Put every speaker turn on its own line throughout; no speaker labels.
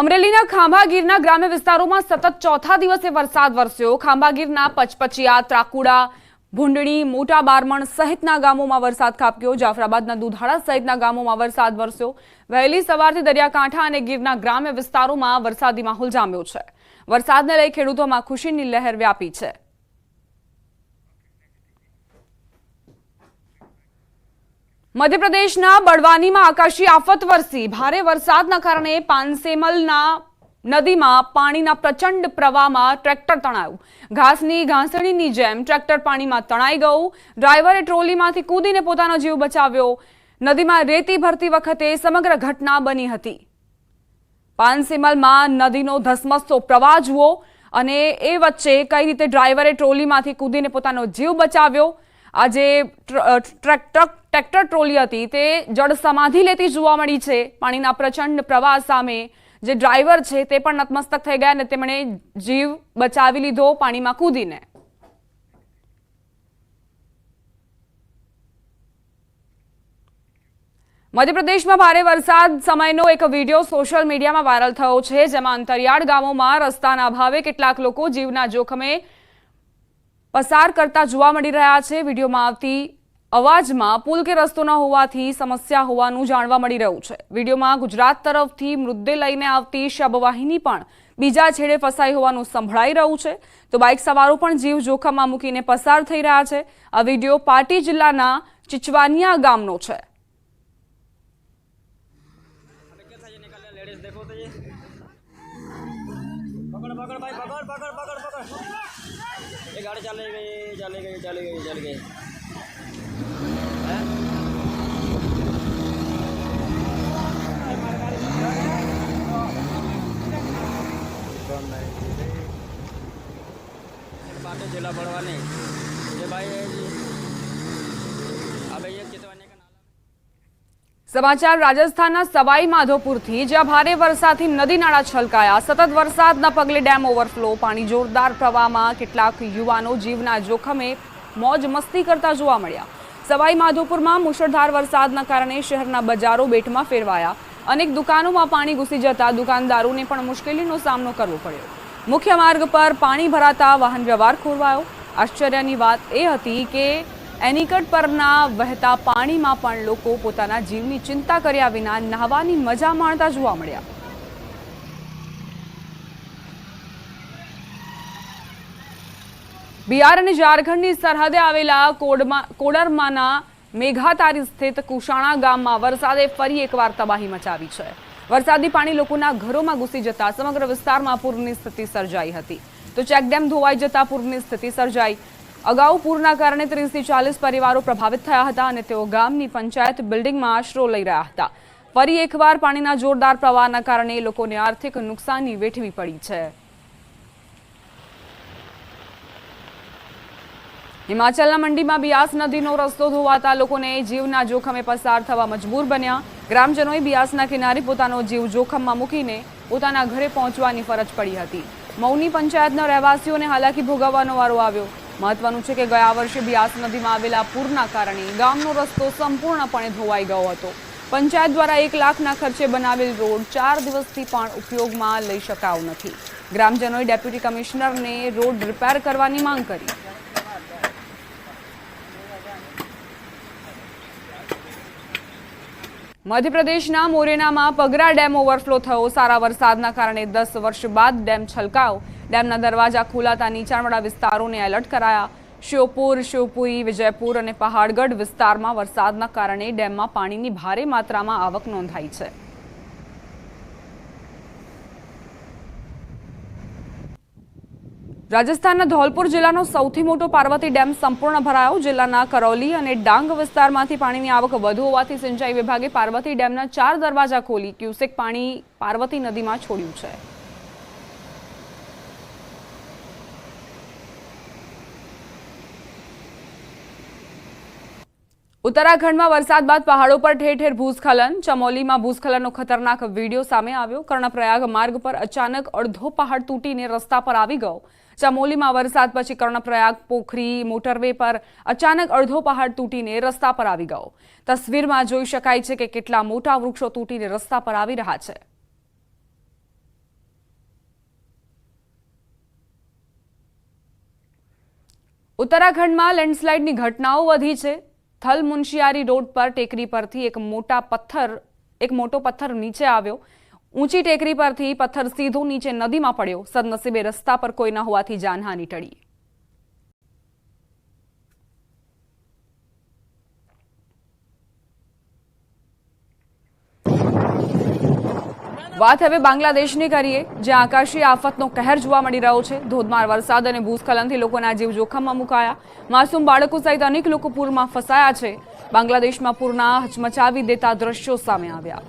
અમરેલીના ખાંભાગીરના ગ્રામ્ય વિસ્તારોમાં સતત ચોથા દિવસે વરસાદ વરસ્યો. ખાંભાગીરના પચપચિયા, ત્રાકુડા, ભૂંડણી, મોટા બારમણ સહિતના ગામોમાં વરસાદ ખાબક્યો. જાફરાબાદના દુધાળા સહિતના ગામોમાં વરસાદ વરસ્યો. વહેલી સવારથી દરિયાકાંઠા અને ગીરના ગ્રામ્ય વિસ્તારોમાં વરસાદી માહોલ જામ્યો છે. વરસાદને લઈ ખેડૂતોમાં ખુશીની લહેર વ્યાપી છે. મધ્યપ્રદેશના બડવાનીમાં આકાશી આફત વરસી. ભારે વરસાદના કારણે પાનસેમલના નદીમાં પાણીના પ્રચંડ પ્રવાહમાં ટ્રેક્ટર તણાયું. ઘાસની ઘાસણીની જેમ ટ્રેક્ટર પાણીમાં તણાઈ ગયું. ડ્રાઈવરે ટ્રોલીમાંથી કૂદીને પોતાનો જીવ બચાવ્યો. નદીમાં રેતી ભરતી વખતે સમગ્ર ઘટના બની હતી. પાનસેમલમાં નદીનો ધસમસતો પ્રવાહ જુઓ અને એ વચ્ચે કઈ રીતે ડ્રાઈવરે ટ્રોલીમાંથી કૂદીને પોતાનો જીવ બચાવ્યો. આ જે ટ્રેક્ટર ટ્રોલી હતી તે જળ સમાધિ લેતી જોવા મળી છે. પાણીના પ્રચંડ પ્રવાહ સામે જે ડ્રાઈવર છે તે પણ નતમસ્તક થઈ ગયા અને તેમણે જીવ બચાવી લીધો પાણીમાં કૂદીને. મધ્યપ્રદેશમાં ભારે વરસાદ સમયનો એક વીડિયો સોશિયલ મીડિયામાં વાયરલ થયો છે, જેમાં અંતરિયાળ ગામોમાં રસ્તાના અભાવે કેટલાક લોકો જીવના જોખમે પસાર કરતા જોવા મળી રહ્યા છે. વિડીયોમાં આવતી અવાજમાં પુલ કે રસ્તો ન હોવાથી સમસ્યા હોવાનું જાણવા મળી રહ્યું છે. વિડીયોમાં ગુજરાત તરફથી મૃતદેહ લઈને આવતી શબવાહિની પણ બીજા છેડે ફસાઈ હોવાનું સંભળાઈ રહ્યું છે. તો બાઇક સવારો પણ જીવ જોખમમાં મૂકીને પસાર થઈ રહ્યા છે. આ વીડિયો પાટી જિલ્લાના ચિચવાનિયા ગામનો છે.
गई चले गई चले गई चल गई हैं? पाटे जिला बढ़वाने ये
સમાચાર રાજસ્થાનના સવાઈ માધોપુરથી જ્યાં ભારે વરસાદથી નદી નાળા છલકાયા. સતત વરસાદના પગલે ડેમ ઓવરફ્લો, પાણી જોરદાર પ્રવાહમાં કેટલાક યુવાનો જીવના જોખમે મોજ મસ્તી કરતા જોવા મળ્યા. સવાઈ માધોપુરમાં મુશળધાર વરસાદના કારણે શહેરના બજારો બેટમાં ફેરવાયા. અનેક દુકાનોમાં પાણી ઘૂસી જતા દુકાનદારોને પણ મુશ્કેલીનો સામનો કરવો પડ્યો. મુખ્ય માર્ગ પર પાણી ભરાતા વાહન વ્યવહાર ખોરવાયો. આશ્ચર્યની વાત એ હતી કે એનિકટ પરના વહેતા પાણીમાં પણ લોકો પોતાના જીવની ચિંતા કર્યા વિના નહાવાની મજા માણતા જોવા મળ્યા. બિહાર અને ઝારખંડની સરહદે આવેલા કોડરમાના મેઘાતારી સ્થિત કુશાણા ગામમાં વરસાદે ફરી એકવાર તબાહી મચાવી છે. વરસાદી પાણી લોકોના ઘરોમાં ઘૂસી જતા સમગ્ર વિસ્તારમાં પૂરની સ્થિતિ સર્જાઈ હતી. તો ચેકડેમ ધોવાઈ જતા પૂરની સ્થિતિ સર્જાઈ. અગાઉ પૂરના કારણે ત્રીસથી ચાલીસ પરિવારો પ્રભાવિત થયા હતા અને તેઓ ગામની પંચાયત બિલ્ડિંગમાં આશરો લઈ રહ્યા હતા. ફરી એકવાર પાણીના જોરદાર પ્રવાહના કારણે લોકોને આર્થિક નુકસાની વેઠવી પડી છે. હિમાચલના મંડીમાં બિયાસ નદીનો રસ્તો ધોવાતા લોકોને જીવના જોખમે પસાર થવા મજબૂર બન્યા. ગ્રામજનોએ બિયાસના કિનારે પોતાનો જીવ જોખમમાં મૂકીને પોતાના ઘરે પહોંચવાની ફરજ પડી હતી. મૌની પંચાયતના રહેવાસીઓને હાલાકી ભોગવવાનો વારો આવ્યો. મહત્વનું છે કે ગયા વર્ષે બિયાસ નદીમાં આવેલા પૂરના કારણે ગામનો રસ્તો સંપૂર્ણપણે ધોવાઈ ગયો હતો. પંચાયત દ્વારા એક લાખના ખર્ચે બનાવેલ રોડ ચાર દિવસથી પણ ઉપયોગમાં લઈ શકાવ નથી. ગ્રામજનોએ ડેપ્યુટી કમિશનરને રોડ રિપેર કરવાની માંગ કરી. મધ્યપ્રદેશના મોરેનામાં પગરા ડેમ ઓવરફ્લો થયો. સારા વરસાદના કારણે દસ વર્ષ બાદ ડેમ છલકાયો ડેમના દરવાજા ખોલાતા નીચાણવાળા વિસ્તારોને એલર્ટ કરાયા. શ્યોપુર શિવપુરી વિજયપુર અને પહાડગઢ વિસ્તારમાં વરસાદના કારણે ડેમમાં પાણીની ભારે માત્રામાં આવક નોંધાઈ છે. રાજસ્થાનના ધોલપુર જિલ્લાનો સૌથી મોટો પાર્વતી ડેમ સંપૂર્ણ ભરાયો. જિલ્લાના કરૌલી અને ડાંગ વિસ્તારમાંથી પાણીની આવક વધુ હોવાથી સિંચાઈ વિભાગે પાર્વતી ડેમના ચાર દરવાજા ખોલી. ક્યુસેક પાણી પાર્વતી નદીમાં છોડ્યું છે. ઉત્તરાખંડમાં વરસાદ બાદ પહાડો પર ઠેર ઠેર ભૂસ્ખલન. ચમોલીમાં ભૂસ્ખલનનો ખતરનાક વીડિયો સામે આવ્યો. કર્ણપ્રયાગ માર્ગ પર અચાનક અડધો પહાડ તૂટીને રસ્તા પર આવી ગયો. ચમોલીમાં વરસાદ પછી કર્ણપ્રયાગ પોખરી મોટરવે પર અચાનક અડધો પહાડ તૂટીને રસ્તા પર આવી ગયો. તસવીરમાં જોઈ શકાય છે કે કેટલા મોટા વૃક્ષો તૂટીને રસ્તા પર આવી રહ્યા છે. ઉત્તરાખંડમાં લેન્ડસ્લાઇડની ઘટનાઓ વધી છે. થલ મુનશિયારી રોડ પર ટેકરી પરથી એક મોટા પથ્થર, એક મોટો પથ્થર નીચે આવ્યો. ઊંચી ટેકરી પરથી પથ્થર સીધો નીચે નદીમાં પડ્યો. સદનસીબે રસ્તા પર કોઈ ન હોવાથી જાનહાની ટળી. વાત હવે બાંગ્લાદેશની કરીએ, જ્યાં આકાશી આફતનો કહેર જોવા મળી રહ્યો છે. ધોધમાર વરસાદ અને ભૂસ્ખલનથી લોકોના જીવ જોખમમાં મુકાયા. માસૂમ બાળકો સહિત અનેક લોકો પૂરમાં ફસાયા છે. બાંગ્લાદેશમાં પૂરના હચમચાવી દેતા દ્રશ્યો સામે આવ્યા.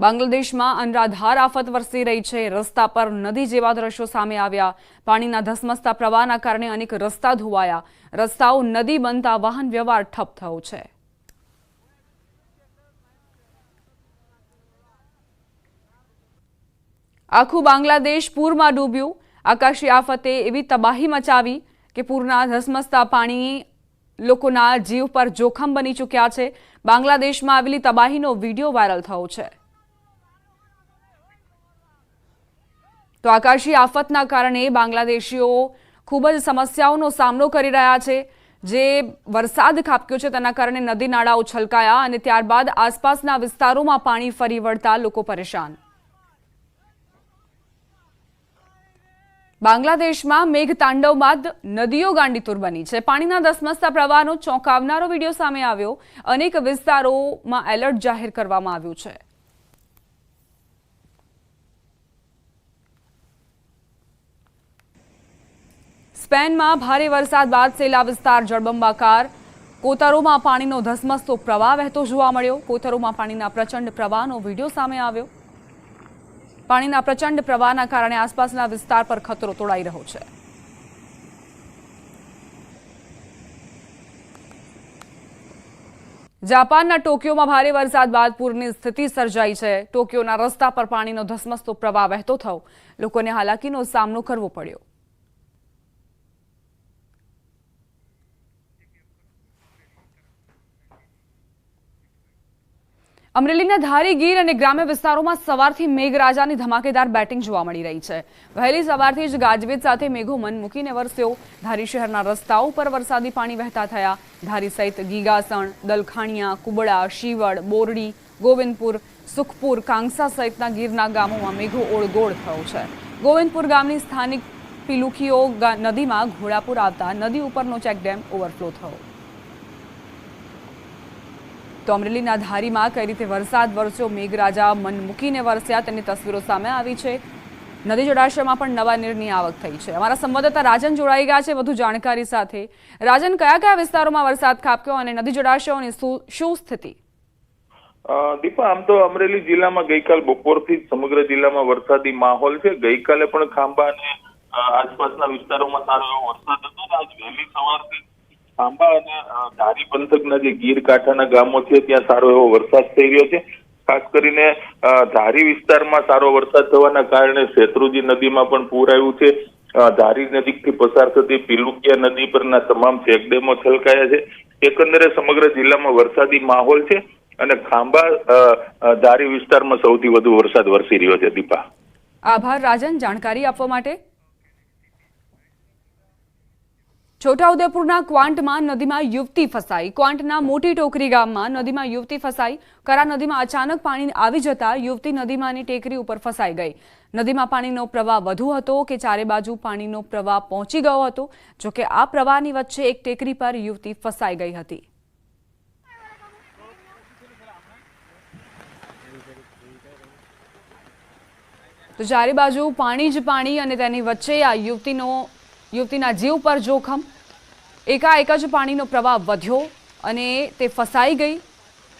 બાંગ્લાદેશમાં અનરાધાર આફત વરસી રહી છે. રસ્તા પર નદી જેવા દ્રશ્યો સામે આવ્યા. પાણીના ધસમસતા પ્રવાહના કારણે અનેક રસ્તા ધોવાયા. રસ્તાઓ નદી બનતા વાહન વ્યવહાર ઠપ થયો છે. આખું બાંગ્લાદેશ પૂરમાં ડૂબ્યું. આકાશી આફતે એવી તબાહી મચાવી કે પૂરના ધસમસતા પાણી લોકોના જીવ પર જોખમ બની ચૂક્યા છે. બાંગ્લાદેશમાં આવેલી તબાહીનો વીડિયો વાયરલ થયો છે. તો આકાશી આફતના કારણે બાંગ્લાદેશીઓ ખૂબ જ સમસ્યાઓનો સામનો કરી રહ્યા છે. જે વરસાદ ખાબક્યો છે તેના કારણે નદી નાળાઓ છલકાયા અને ત્યારબાદ આસપાસના વિસ્તારોમાં પાણી ફરી વળતા લોકો પરેશાન. બાંગ્લાદેશમાં મેઘતાંડવ બાદ નદીઓ ગાંડીતુર બની છે. પાણીના ધસમસતા પ્રવાહનો ચોંકાવનારો વીડિયો સામે આવ્યો. અનેક વિસ્તારોમાં એલર્ટ જાહેર કરવામાં આવ્યું છે. સ્પેનમાં ભારે વરસાદ બાદ સેલા વિસ્તાર જળબંબાકાર. કોતરોમાં પાણીનો ધસમસતો પ્રવાહ વહેતો જોવા મળ્યો. કોતરોમાં પાણીના પ્રચંડ પ્રવાહનો વીડિયો સામે આવ્યો. પાણીના પ્રચંડ પ્રવાહના કારણે આસપાસના વિસ્તાર પર ખતરો તોડાઈ રહ્યો છે. જાપાનના ટોક્યોમાં ભારે વરસાદ બાદ પૂરની સ્થિતિ સર્જાઈ છે. ટોક્યોના રસ્તા પર પાણીનો ધસમસતો પ્રવાહ વહેતો થયો. લોકોને હાલાકીનો સામનો કરવો પડ્યો. અમરેલીના ધારી ગીર અને ગ્રામ્ય વિસ્તારોમાં સવારથી મેઘરાજાની ધમાકેદાર બેટિંગ જોવા મળી રહી છે. વહેલી સવારથી જ ગાજવીજ સાથે મેઘો મન મૂકીને વરસ્યો. ધારી શહેરના રસ્તાઓ પર વરસાદી પાણી વહેતા થયા. ધારી સહિત ગીગાસણ, દલખાણિયા, કુબડા, શિવડ, બોરડી, ગોવિંદપુર, સુખપુર, કાંગસા સહિતના ગીરના ગામોમાં મેઘો ઓળગોળ થયો છે. ગોવિંદપુર ગામની સ્થાનિક પિલુખીઓ નદીમાં ઘોડાપુર આવતા નદી ઉપરનો ચેકડેમ ઓવરફ્લો થયો. તો અમરેલીના ધારીમાં કઈ રીતે વરસાદ વરસ્યો, મેઘરાજા મન મૂકીને વરસ્યા તેની તસવીરો સામે આવી છે. નદી જળાશયમાં પણ નવા નીરની આવક થઈ છે. અમારા સંવાદદાતા રાજન જોડાઈ ગયા છે વધુ જાણકારી સાથે. રાજન, કયા કયા વિસ્તારોમાં વરસાદ ખાબક્યો અને નદી જળાશયોની શું સ્થિતિ?
દીપા, આમ તો અમરેલી જિલ્લામાં ગઈકાલ બપોરથી સમગ્ર જિલ્લામાં વરસાદી માહોલ છે. ગઈકાલે પણ ખાંભા અને આસપાસના વિસ્તારોમાં સારો એવો વરસાદ હતો. આજ વહેલી સવારથી ખાંભા અને ધારી પંથકના જે ગીર કાંઠાના ગામો છે, ત્યાં સારો એવો વરસાદ થઈ રહ્યો છે. ખાસ કરીને ધારી વિસ્તારમાં સારો વરસાદ થવાના કારણે શેત્રુજી નદીમાં પણ પૂર આવ્યું છે. ધારી નજીકથી પસાર થતી પિલુકિયા નદી પરના તમામ ચેકડેમો છલકાયા છે. એકંદરે સમગ્ર જિલ્લામાં વરસાદી માહોલ છે અને ખાંભા ધારી વિસ્તારમાં સૌથી વધુ વરસાદ વરસી રહ્યો છે, દીપા.
આભાર, રાજન. જાણકારી આપવા માટે છોટાઉદેપુરના ક્વાંટમાં નદીમાં યુવતી ફસાઈ. ક્વાંટના મોટી ટોકરી ગામમાં નદીમાં યુવતી ફસાઈ. કરા નદીમાં અચાનક પાણી આવી જતા યુવતી નદીમાંની ટેકરી ઉપર ફસાઈ ગઈ. નદીમાં પાણીનો પ્રવાહ વધુ હતો કે ચારે બાજુ પાણીનો પ્રવાહ પહોંચી ગયો હતો, જોકે આ પ્રવાહની વચ્ચે એક ટેકરી પર યુવતી ફસાઈ ગઈ હતી. તો ચારે બાજુ પાણી જ પાણી અને તેની વચ્ચે આ યુવતીનો યુવતીના જીવ પર જોખમ. એકાએક જ પાણીનો પ્રવાહ વધ્યો અને તે ફસાઈ ગઈ.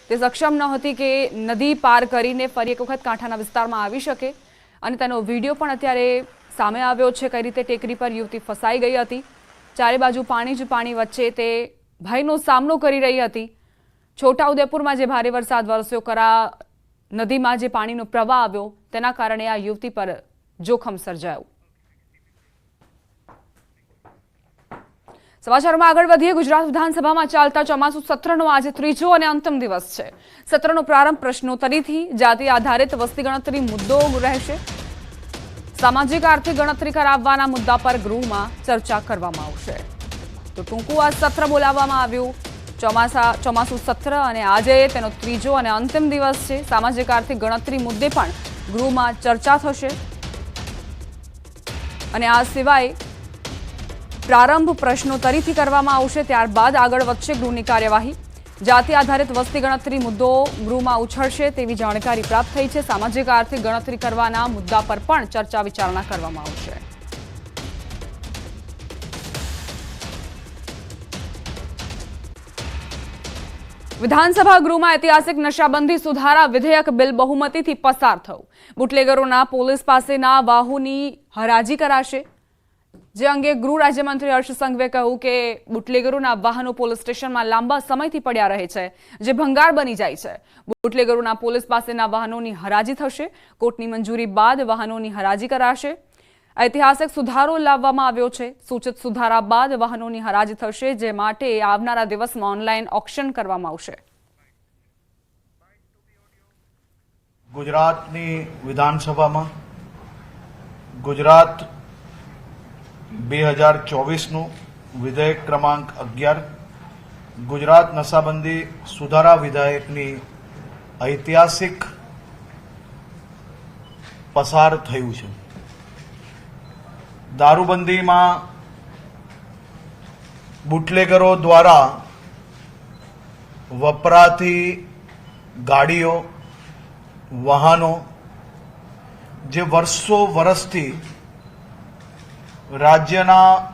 તે સક્ષમ ન હતી કે નદી પાર કરીને ફરી એક વખત કાંઠાના વિસ્તારમાં આવી શકે. અને તેનો વીડિયો પણ અત્યારે સામે આવ્યો છે કઈ રીતે ટેકરી પર યુવતી ફસાઈ ગઈ હતી. ચારે બાજુ પાણી જ પાણી વચ્ચે તે ભયનો સામનો કરી રહી હતી. છોટાઉદેપુરમાં જે ભારે વરસાદ વરસ્યો, કરા નદીમાં જે પાણીનો પ્રવાહ આવ્યો, તેના કારણે આ યુવતી પર જોખમ સર્જાયું. સમાચારોમાં આગળ વધીએ. ગુજરાત વિધાનસભામાં ચાલતા ચોમાસુ સત્રનો આજે ત્રીજો અને અંતિમ દિવસ છે. સત્રનો પ્રારંભ પ્રશ્નોત્તરીથી જાતિ આધારિત વસ્તી ગણતરી મુદ્દો રહેશે. સામાજિક આર્થિક ગણતરી કરાવવાના મુદ્દા પર ગૃહમાં ચર્ચા કરવામાં આવશે. તો ટૂંકું આ સત્ર બોલાવવામાં આવ્યું. ચોમાસા, ચોમાસું સત્ર અને આજે તેનો ત્રીજો અને અંતિમ દિવસ છે. સામાજિક આર્થિક ગણતરી મુદ્દે પણ ગૃહમાં ચર્ચા થશે. અને આ સિવાય પ્રારંભ પ્રશ્નોત્તરીથી કરવામાં આવશે, ત્યારબાદ આગળ વધશે ગૃહની કાર્યવાહી. જાતિ આધારિત વસ્તી ગણતરી મુદ્દો ગૃહમાં ઉછળશે તેવી જાણકારી પ્રાપ્ત થઈ છે. સામાજિક આર્થિક ગણતરી કરવાના મુદ્દા પર પણ ચર્ચા વિચારણા કરવામાં આવશે. વિધાનસભા ગૃહમાં ઐતિહાસિક નશાબંધી સુધારા વિધેયક બિલ બહુમતીથી પસાર થયું. બુટલેગરોના પોલીસ પાસેના વાહુની હરાજી કરાશે. જે અંગે ગૃહ રાજ્યમંત્રી હર્ષ સંઘવે કહ્યું કે બુટલેગરોના વાહનો પોલીસ સ્ટેશનમાં લાંબા સમયથી પડ્યા રહે છે, જે ભંગાર બની જાય છે. બુટલેગરોના પોલીસ પાસેના વાહનોની હરાજી થશે, કોર્ટની મંજૂરી બાદ વાહનોની હરાજી કરાશે. ઐતિહાસિક સુધારો લાવવામાં આવ્યો છે, સૂચિત સુધારા બાદ વાહનોની હરાજી થશે, જે માટે આવનારા દિવસમાં ઓનલાઈન ઓક્શન કરવામાં આવશે.
ગુજરાતની વિધાનસભામાં ગુજરાત બે હજાર ચોવીસનું વિધેયક ક્રમાંક અગિયાર, ગુજરાત નશાબંધી સુધારા વિધેયકની ઐતિહાસિક પસાર થયું છે. દારૂબંધીમાં બુટલેગરો દ્વારા વપરાતી ગાડીઓ, વાહનો જે વર્ષો વર્ષથી રાજ્યના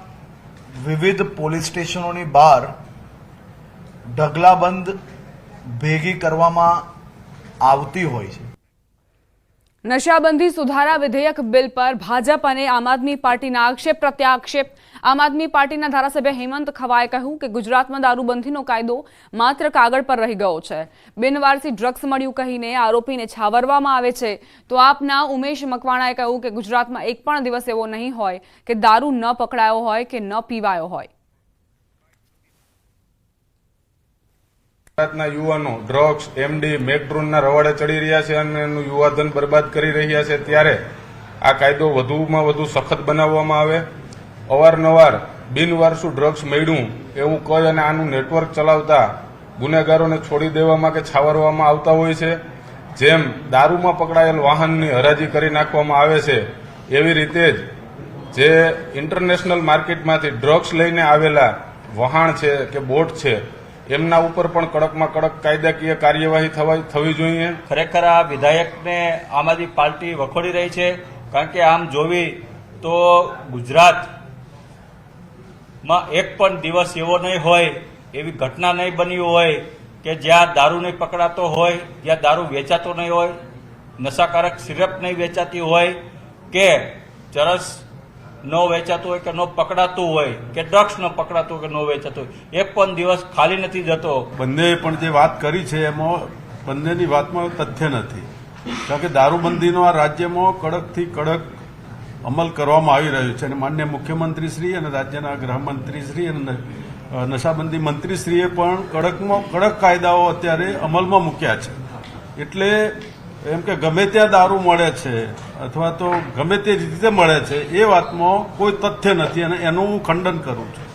વિવિધ પોલીસ સ્ટેશનોની બહાર ઢગલાબંધ ભેગી કરવામાં આવતી હોય છે.
નશાબંધી સુધારા વિધેયક બિલ પર ભાજપ અને આમ આદમી પાર્ટીના આક્ષેપ પ્રત્યાક્ષેપ. આમ આદમી પાર્ટીના ધારાસભ્ય હેમંત ખવાએ કહ્યું કે ગુજરાતમાં દારૂબંધીનો કાયદો માત્ર કાગળ પર રહી ગયો છે. બિનવારસી ડ્રગ્સ મળ્યું કહીને આરોપીને છાવરવામાં આવે છે. તો આપના ઉમેશ મકવાણાએ કહ્યું કે ગુજરાતમાં એક પણ દિવસ એવો નહીં હોય કે દારૂ ન પકડાયો હોય કે ન પીવાયો હોય.
ગુજરાતના યુવાનો, ડ્રગ્સ એમડી મેકડ્રોનના રવાડે ચડી રહ્યા છે અને એનું યુવાધન બરબાદ કરી રહ્યા છે ત્યારે આ કાયદો વધુમાં વધુ સખત બનાવવામાં આવે. અવારનવાર બિનવારસુ ડ્રગ્સ મળ્યું એવું કહી અને આનું નેટવર્ક ચલાવતા ગુનેગારોને છોડી દેવામાં કે છાવરવામાં આવતા હોય છે. જેમ દારૂમાં પકડાયેલ વાહનની હરાજી કરી નાખવામાં આવે છે, એવી રીતે જ જે ઇન્ટરનેશનલ માર્કેટમાંથી ડ્રગ્સ લઈને આવેલા વહાણ છે કે બોટ છે એમના ઉપર પણ કડકમાં કડક કાયદાકીય કાર્યવાહી થવા જોઈએ.
ખરેખર આ વિધાયકને આમ આદમી પાર્ટી વખોડી રહી છે. કારણ કે આમ જોવી તો ગુજરાતમાં એક પણ દિવસ એવો નહીં હોય, એવી ઘટના નહીં બની હોય કે જ્યાં દારૂ નહીં પકડાતો હોય, જ્યાં દારૂ વેચાતો નહીં હોય, નશાકારક સિરપ નહીં વેચાતી હોય કે ચરસ ન વેચાતું હોય કે ન પકડાતું હોય, કે ડ્રગ્સ ન પકડાતું કે ન વેચાતું હોય, એક પણ દિવસ ખાલી નથી જતો.
બંને પણ જે વાત કરી છે એમાં બંનેની વાતમાં તથ્ય નથી. કારણ કે દારૂબંધીનો આ રાજ્યમાં કડકથી કડક અમલ કરવામાં આવી રહ્યો છે અને માન્ય મુખ્યમંત્રી શ્રી અને રાજ્યના ગૃહમંત્રી શ્રી અને નશાબંધી મંત્રીશ્રીએ પણ કડકમાં કડક કાયદાઓ અત્યારે અમલમાં મૂક્યા છે. એટલે એમ કે ગમે ત્યાં દારૂ મળે છે અથવા તો ગમે તે રીતે મળે છે, એ વાતમાં કોઈ તથ્ય નથી અને એનું હું ખંડન કરું છું.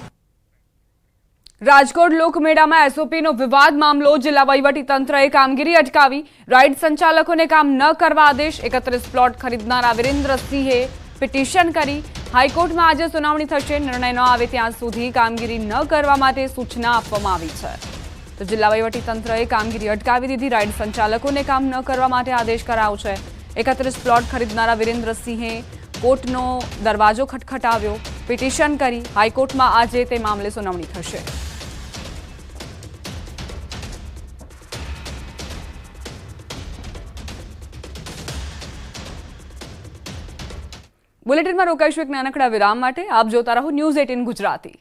રાજકોટ લોકમેળામાં એસઓપીનો વિવાદ મામલો જિલ્લા તંત્રએ કામગીરી અટકાવી. રાઇડ સંચાલકોને કામ ન કરવા આદેશ એકત્રીસ પ્લોટ ખરીદનારા વિરેન્દ્રસિંહે પિટિશન કરી. હાઈકોર્ટમાં આજે સુનાવણી થશે, નિર્ણય ન આવે ત્યાં સુધી કામગીરી ન કરવા માટે સૂચના આપવામાં આવી છે. તો જિલ્લા વહીવટી તંત્રએ કામગીરી અટકાવી દીધી. રાઇડ સંચાલકોને કામ ન કરવા માટે આદેશ કરાયો છે. એકત્રીસ પ્લોટ ખરીદનારા વિરેન્દ્રસિંહે કોર્ટનો દરવાજો ખટખટાવ્યો. પિટિશન કરી હાઈકોર્ટમાં આજે તે મામલે સુનાવણી થશે. બુલેટિનમાં રોકાઈશું એક નાનકડા વિરામ માટે. આપ જોતા રહો ન્યૂઝ એટીન ગુજરાતી.